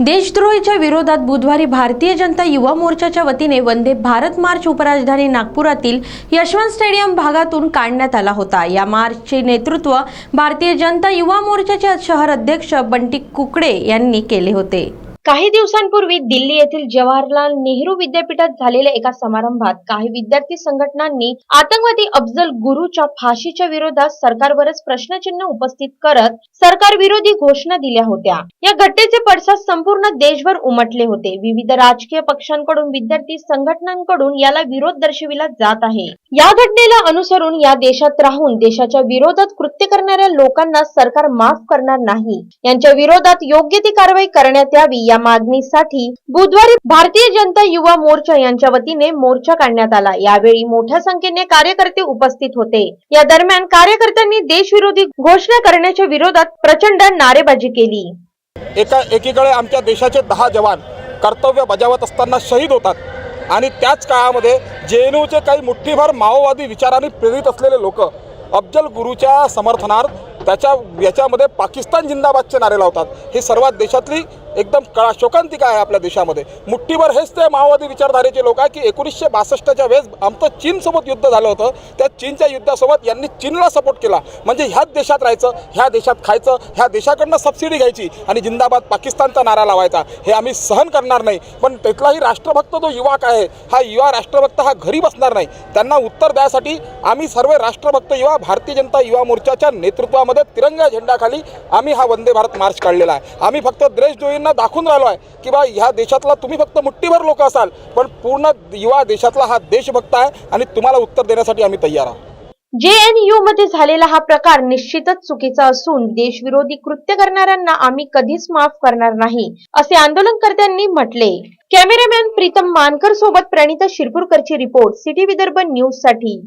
देशद्रोहीच्या विरोधात बुधवारी भारतीय जनता युवा मोर्चाच्या वतीने वंदे भारत मार्च उपराजधानी नागपुरातील यशवंत स्टेडियम भागातून काढण्यात आला होता. या मार्चचे नेतृत्व भारतीय जनता युवा मोर्चाचे शहर अध्यक्ष बंटी कुकडे यांनी केले होते. काही दिवसांपूर्वी दिल्ली येथील जवाहरलाल नेहरू विद्यापीठात झालेल्या एका समारंभात काही विद्यार्थी संघटनांनी आतंकवादी अफजल गुरुच्या फाशीच्या विरोधात सरकारवरच प्रश्नचिन्ह उपस्थित करत सरकार विरोधी घोषणा दिल्या होत्या. या घटनेचे पडसाद संपूर्ण देशभर उमटले होते. विविध राजकीय पक्षांकडून विद्यार्थी संघटनांकडून याला विरोध दर्शविला जात आहे. या घटनेला अनुसरून या देशात राहून देशाच्या विरोधात कृत्य करणाऱ्या लोकांना सरकार माफ करणार नाही. यांच्या विरोधात योग्य ती कारवाई करण्यात यावी या मागणीसाठी बुधवारी भारतीय जनता युवा मोर्चा यांच्या वतीने मोर्चा काढण्यात आला. यावेळी मोठ्या संख्येने कार्यकर्ते उपस्थित होते. या दरम्यान कार्यकर्त्यांनी देशविरोधी घोषणा करण्याच्या विरोधात प्रचंड नारेबाजी केली. एका एकीकडे आमच्या देशाचे दहा जवान कर्तव्य बजावत असताना शहीद होतात आणि त्याच काळामध्ये जे एन यूचे काही मुठ्ठीभर माओवादी विचारांनी प्रेरित असलेले लोक अफजल गुरुच्या समर्थनार्थ त्याच्या याच्यामध्ये पाकिस्तान जिंदाबादचे नारे लावतात. ही सर्वात देशातली एकदम कळा शोकांतिका आहे आपल्या देशामध्ये. मुठ्ठीभर हेच ते माओवादी विचारधारेचे लोक आहे की एकोणीसशे बासष्टच्या वेळेस आमचं चीनसोबत युद्ध झालं होतं. त्या चीनच्या युद्धासोबत यांनी चीनला सपोर्ट केला. म्हणजे ह्याच देशात राहायचं ह्या देशात खायचं ह्या देशाकडनं सबसिडी घ्यायची आणि जिंदाबाद पाकिस्तानचा नारा लावायचा. हे आम्ही सहन करणार नाही. पण तिथलाही राष्ट्रभक्त जो युवक आहे हा युवा राष्ट्रभक्त हा घरी बसणार नाही. त्यांना उत्तर द्यायसाठी आम्ही सर्व राष्ट्रभक्त युवा भारतीय जनता युवा मोर्चाच्या नेतृत्वामध्ये तिरंगा झेंडाखाली आम्ही हा वंदे भारत मार्च काढलेला आहे. आम्ही फक्त देशद्रोहींना दाखवून राहिलो आहे की बा ह्या देशातला तुम्ही फक्त मुठ्ठीभर लोक असाल पण पूर्ण युवा देशातला हा देशभक्त आहे आणि तुम्हाला उत्तर देण्यासाठी आम्ही तयार आहोत. जेएनयू मध्ये झालेला हा प्रकार निश्चितच चुकीचा असून देशविरोधी कृत्य करणाऱ्यांना आम्ही कधीच माफ करणार नाही असे आंदोलनकर्त्यांनी म्हटले. कॅमेरामॅन प्रीतम मानकर सोबत प्रणिता शिरपूरकरची रिपोर्ट सिटी विदर्भ न्यूजसाठी